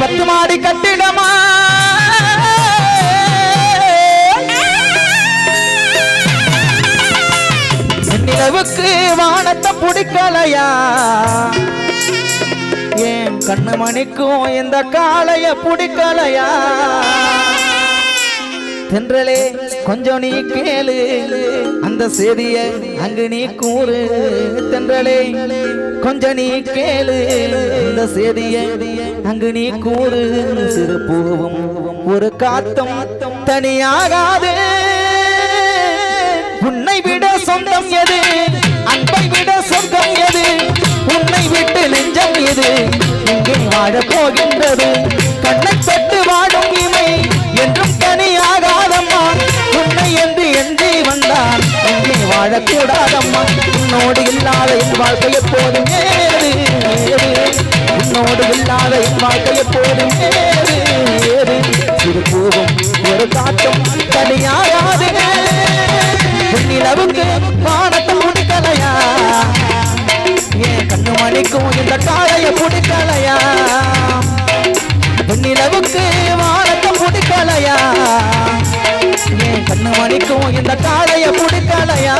பத்து மாடி கட்டிடமா? நிலவுக்கு வானத்தை பிடிக்கலையா? ஏன் கண்ணு மணிக்கும் இந்த காளைய பிடிக்கலையா? தென்றலே கொஞ்சம் நீ கேளு. அந்த செய்திய அங்கு நீ கூறு. தென்றலே கொஞ்சம் நீ கேளு. அந்த செய்திய அங்கு நீ கூறு. சிறு பூவும் ஒரு காத்தும் தனியாகாது. உன்னை விட சொந்தம் எது? அன்பை விட சொந்தம் எது? உன்னை விட்டு நெஞ்சம் எது? எங்கே வாழப் போகின்றது. கண்ணை வாழக்கூடாதம்மா உன்னோடு இல்லாத என் வாழ்க்கை எப்போதும் ஏறு உன்னோடு இல்லாத என் வாழ்க்கை எப்போதும் ஏறு ஏறு. சிறு பூவும் ஒரு காட்டும் தனியாராது. நிலவுக்கு வானத்தை முடிக்கலையா? ஏன் கண்ணு மணிக்கும் இந்த காளைய முடிக்கலையா நிலவுக்கு வானத்தை முடிக்கலையா ஏன் கண்ணு மணிக்கும் இந்த காளைய முடிக்கலையா